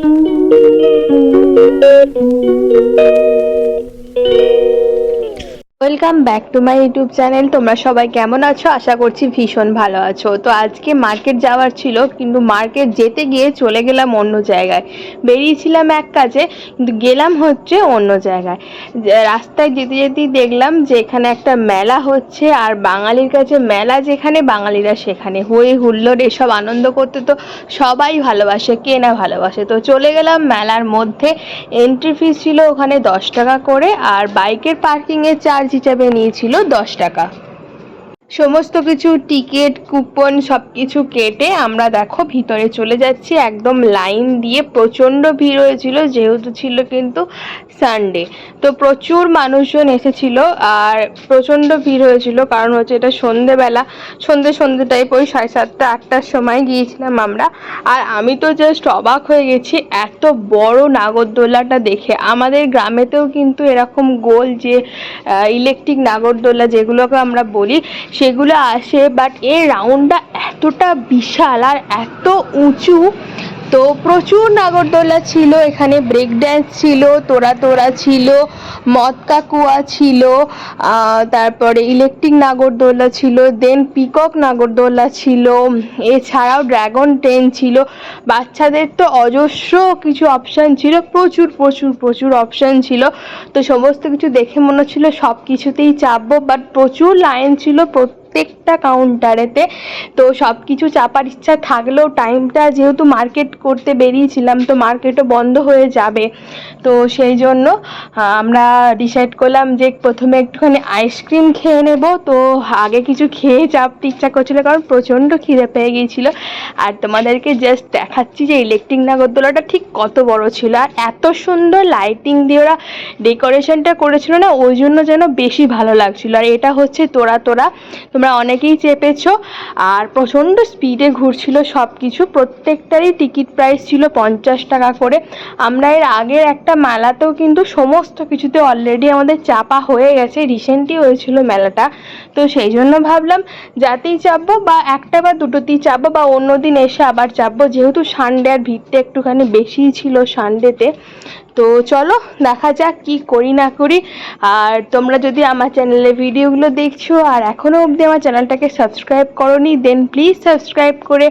Thank you. Welcome back to my YouTube channel তোমরা সবাই কেমন আছো? আশা করছি ভীষণ ভালো আছো। তো আজকে মার্কেট যাওয়ার ছিল, কিন্তু মার্কেট যেতে গিয়ে চলে গেলাম অন্য জায়গায়। বেরিয়েছিলাম এক কাজে, কিন্তু গেলাম হচ্ছে অন্য জায়গায়। রাস্তায় যেতে যেতেই দেখলাম যে এখানে একটা মেলা হচ্ছে, আর বাঙালির কাছে মেলা যেখানে, বাঙালিরা সেখানে। হই হুল্লোড়, এসব আনন্দ করতে তো সবাই ভালোবাসে, কে না ভালোবাসে? তো চলে গেলাম মেলার মধ্যে। এন্ট্রি ফিস ছিল ওখানে দশ টাকা করে, আর বাইকের পার্কিংয়ের চার্জ হিসাবে নিয়েছিল দশ টাকা। সমস্ত কিছু টিকিট, কুপন সব কিছু কেটে আমরা দেখো ভিতরে চলে যাচ্ছি। একদম লাইন দিয়ে প্রচণ্ড ভিড় হয়েছিল, যেহেতু ছিল কিন্তু সানডে তো প্রচুর মানুষজন এসেছিল আর প্রচণ্ড ভিড় হয়েছিল, কারণ হচ্ছে এটা সন্ধেবেলা। সন্ধে সন্ধে টাইপ ওই সাড়ে সাতটা, আটটার সময় গিয়েছিলাম আমরা। আর আমি তো জাস্ট অবাক হয়ে গেছি, এত বড় নাগরদোলাটা দেখে। আমাদের গ্রামেতেও কিন্তু এরকম গোল যে ইলেকট্রিক নাগরদোলা যেগুলোকে আমরা বলি সেগুলো আসে বাট এর রাউন্ডটা এতটা বিশাল আর এত উঁচু। তো প্রচুর নাগরদোলা ছিল, এখানে ব্রেক ড্যান্স ছিল তোরা তোরা ছিল। মদকা কাকুয়া ছিল তারপরে ইলেকট্রিক নাগরদোলা ছিল দেন পিকক নাগরদোলা ছিল, এছাড়াও ড্রাগন ট্রেন ছিল। বাচ্চাদের তো অজস্র কিছু অপশান ছিল, প্রচুর প্রচুর প্রচুর অপশান ছিল। তো সমস্ত কিছু দেখে মনে হচ্ছিল সব কিছুতেই চাপবো বাট প্রচুর লাইন ছিল প্রত্যেকটা কাউন্টারেতে তো সব কিছু চাপার ইচ্ছা থাকলেও টাইমটা যেহেতু মার্কেট করতে বেরিয়েছিলাম, তো মার্কেটও বন্ধ হয়ে যাবে। তো সেই জন্য আমরা ডিসাইড করলাম যে প্রথমে একটুখানি আইসক্রিম খেয়ে নেব। তো আগে কিছু খেয়ে চাপতে ইচ্ছা করছিল, কারণ প্রচণ্ড খিদে পেয়ে গিয়েছিল। আর তোমাদেরকে জাস্ট দেখাচ্ছি যে ইলেকট্রিক নাগরদোলাটা ঠিক কত বড় ছিল। আর এত সুন্দর লাইটিং দিয়ে ওরা ডেকোরেশনটা করেছিল না, ওই জন্য যেন বেশি ভালো লাগছিল। আর এটা হচ্ছে তোরা তোরা। তোমরা অনেকেই চেপেছো। আর প্রচণ্ড স্পিডে ঘুরছিল সব কিছু প্রত্যেকটারই টিকিট প্রাইস ছিল পঞ্চাশ টাকা করে। আমরা এর আগের একটা মেলাতেও কিন্তু সমস্ত কিছুতে অলরেডি আমাদের চাপা হয়ে গেছে। রিসেন্টলি হয়েছিল মেলাটা। তো সেই জন্য ভাবলাম, যাতেই চাপবো বা একটা বা দুটোতেই চাপবো বা অন্য দিন এসে আবার চাপবো। যেহেতু সানডে আর ভিড়টা একটুখানি বেশিই ছিল সানডেতে তো চলো, দেখা যাক কি করি না করি। আর তোমরা যদি আমার চ্যানেলে ভিডিওগুলো দেখছ, আর এখনও অবধি আমার চ্যানেলটাকে সাবস্ক্রাইব করনি দেন প্লিজ সাবস্ক্রাইব করে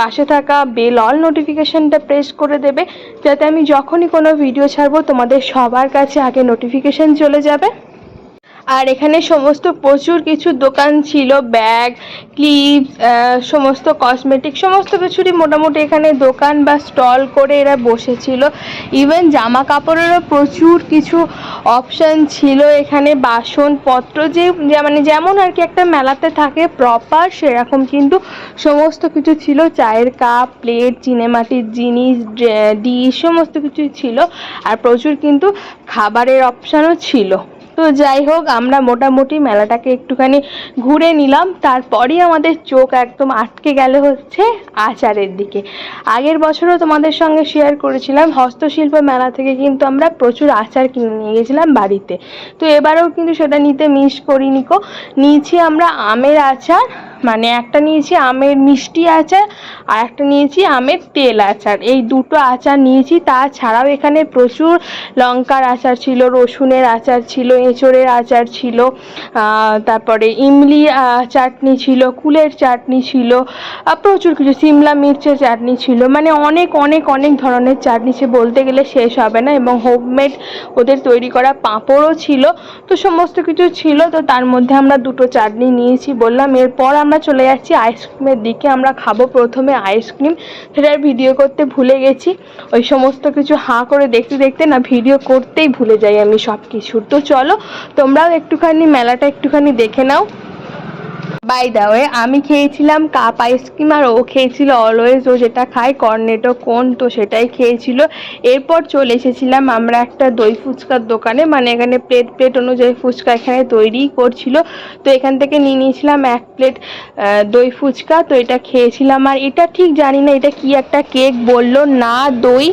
পাশে থাকা বেল অল নোটিফিকেশানটা প্রেস করে দেবে, যাতে আমি যখনই কোনো ভিডিও ছাড়বো, তোমাদের সবার কাছে আগে নোটিফিকেশান চলে যাবে। আর এখানে সমস্ত প্রচুর কিছু দোকান ছিল, ব্যাগ, ক্লিপস সমস্ত কসমেটিক সমস্ত কিছুরই মোটামুটি এখানে দোকান বা স্টল করে এরা বসেছিল। ইভেন জামা কাপড়েরও প্রচুর কিছু অপশান ছিল এখানে। বাসনপত্র যে মানে যেমন আর কি একটা মেলাতে থাকে প্রপার সেরকম কিন্তু সমস্ত কিছু ছিল। চায়ের কাপ প্লেট চিনেমাটির জিনিস ডিশ সমস্ত কিছুই ছিল। আর প্রচুর কিন্তু খাবারের অপশানও ছিল। তো যাই হোক, আমরা মোটামুটি মেলাটাকে একটুখানি ঘুরে নিলাম। তারপরেই আমাদের চোখ একদম আটকে গেল হচ্ছে আচারের দিকে। আগের বছরও তোমাদের সঙ্গে শেয়ার করেছিলাম, হস্তশিল্প মেলা থেকে কিন্তু আমরা প্রচুর আচার কিনে নিয়ে গেছিলাম বাড়িতে। তো এবারেও কিন্তু সেটা নিতে মিস করিনি কো। নিয়েছি আমরা আমের আচার মানে একটা নিয়েছি আমের মিষ্টি আচার, আর একটা নিয়েছি আমের তেল আচার। এই দুটো আচার নিয়েছি। তাছাড়াও এখানে প্রচুর লঙ্কার আচার ছিল, রসুনের আচার ছিল এঁচড়ের আচার ছিল তারপরে ইমলি চাটনি ছিল, কুলের চাটনি ছিল প্রচুর কিছু, সিমলা মির্চের চাটনি ছিল মানে অনেক অনেক অনেক ধরনের চাটনি সে বলতে গেলে শেষ হবে না এবং হোমমেড ওদের তৈরি করা পাঁপড়ও ছিল, তো সমস্ত কিছু ছিল, তো তার মধ্যে আমরা দুটো চাটনি নিয়েছি বললাম, এরপর আমরা চলে যাচ্ছি আইসক্রিমের দিকে, আমরা খাব প্রথমে আইসক্রিম সেটার ভিডিও করতে ভুলে গেছি, ওই সমস্ত কিছু হাঁ করে দেখতে দেখতে না ভিডিও করতেই ভুলে যাই আমি সব কিছুর তো চলো তোমরাও একটুখানি মেলাটা একটুখানি দেখে নাও। বাই দা ওয়ে আমি খেয়েছিলাম কাপ আইসক্রিম আর ও খেয়েছিল অলওয়েজ ও যেটা খায় কর্নেটো কোন তো সেটাই খেয়েছিল। এরপর চলে এসেছিলাম আমরা একটা দই ফুচকার দোকানে মানে এখানে প্লেট প্লেট অনুযায়ী ফুচকা এখানে তৈরিই করছিল। তো এখান থেকে নিয়ে নিয়েছিলাম এক প্লেট দই ফুচকা, তো এটা খেয়েছিলাম। আর এটা ঠিক জানি না এটা কি একটা কেক বলল, না দই,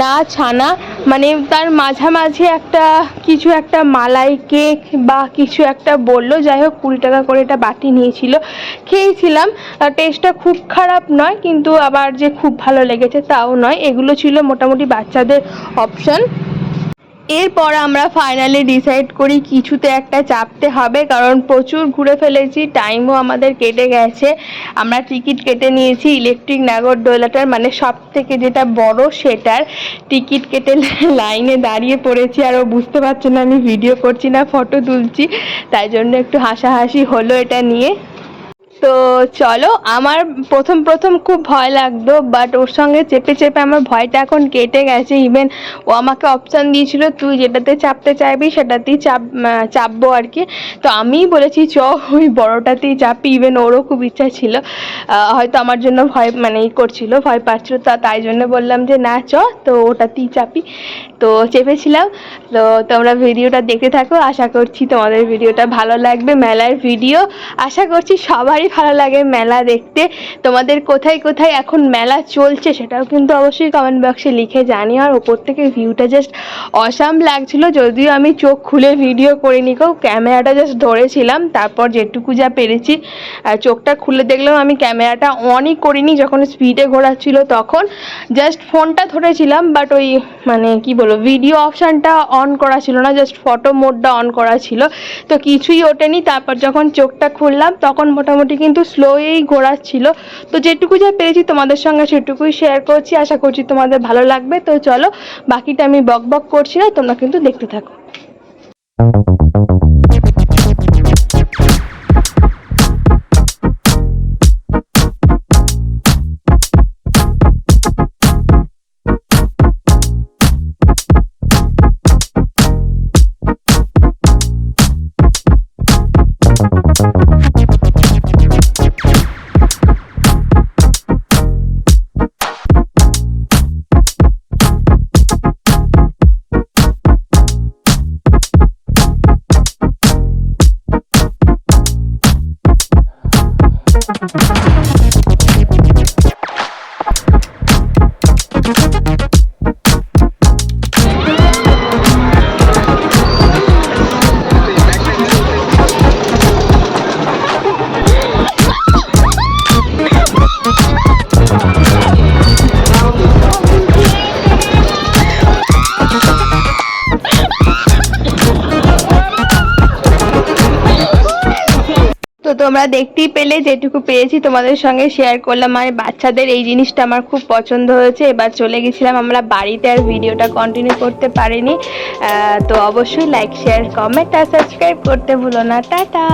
না ছানা মানে তার মাঝামাঝি একটা, কিছু একটা মালাই কেক বা কিছু একটা বলল। যাই হোক, কুড়ি টাকা করে এটা বাটি নিয়েছিল। খেয়েছিলাম টেস্টটা খুব খারাপ নয়, কিন্তু আবার যে খুব ভালো লেগেছে তাও নয়। এগুলো ছিল মোটামুটি বাচ্চাদের অপশন এরপর আমরা ফাইনালি ডিসাইড করি কিছুতে একটা চাপতে হবে, কারণ প্রচুর ঘুরে ফেলেছি টাইমও আমাদের কেটে গেছে। আমরা টিকিট কেটে নিয়েছি ইলেকট্রিক নাগরদোলাটার মানে সব থেকে যেটা বড় সেটার। টিকিট কেটে লাইনে দাঁড়িয়ে পড়েছি, আর ও বুঝতে পারছে না আমি ভিডিও করছি না ফটো তুলছি। তাই জন্য একটু হাসাহাসি হলো এটা নিয়ে। তো চলো, আমার প্রথম প্রথম খুব ভয় লাগতো বাট ওর সঙ্গে চেপে চেপে আমার ভয়টা এখন কেটে গেছে। ইভেন ও আমাকে অপশান দিয়েছিল, তুই যেটাতে চাপতে চাইবি, সেটাতেই চাপ চাপবো আর কি। তো আমিই বলেছি, চ, ওই বড়োটাতেই চাপি ইভেন ওরও খুব ইচ্ছা ছিল হয়তো আমার জন্য ভয় মানে ই করছিল, ভয় পাচ্ছিল। তা, তাই জন্য বললাম যে, না, চ, তো ওটাতেই চাপি তো চেপেছিলাম। তো তোমরা ভিডিওটা দেখতে থাকো। আশা করছি তোমাদের ভিডিওটা ভালো লাগবে, মেলার ভিডিও। আশা করছি সবারই ভালো লাগে মেলা দেখতে। তোমাদের কোথায় কোথায় এখন মেলা চলছে সেটাও কিন্তু অবশ্যই কমেন্ট বক্সে লিখে জানিও। আর ওপর থেকে ভিউটা জাস্ট অসাম লাগছিল, যদিও আমি চোখ খুলে ভিডিও করিনি কেউ ক্যামেরাটা জাস্ট ধরেছিলাম, তারপর যেটুকু যা পেরেছি। আর চোখটা খুলে দেখলাম আমি ক্যামেরাটা অনই করিনি, যখন স্পিডে ঘোরাচ্ছিল তখন। জাস্ট ফোনটা ধরেছিলাম বাট ওই মানে কি বলব ভিডিও অপশানটা অন করা ছিল না জাস্ট ফটো মোডটা অন করা ছিল। তো কিছুই ওঠেনি, তারপর যখন চোখটা খুললাম, তখন মোটামুটি কিন্তু স্লোয়েই ঘোরাচ্ছিল। তো যেটুকু যা পেরেছি তোমাদের সঙ্গে সেটুকুই শেয়ার করছি। আশা করছি তোমাদের ভালো লাগবে। তো চলো, বাকিটা আমি বক বক করছি না, তোমরা কিন্তু দেখতে থাকো। তোমরা দেখতেই পেলে, যেটুকু পেয়েছি তোমাদের সঙ্গে শেয়ার করলাম। আর বাচ্চাদের এই জিনিসটা আমার খুব পছন্দ হয়েছে। এবার চলে গেছিলাম আমরা বাড়িতে আর ভিডিওটা কন্টিনিউ করতে পারিনি। তো অবশ্যই লাইক শেয়ার কমেন্ট আর সাবস্ক্রাইব করতে ভুলো না। টাটা!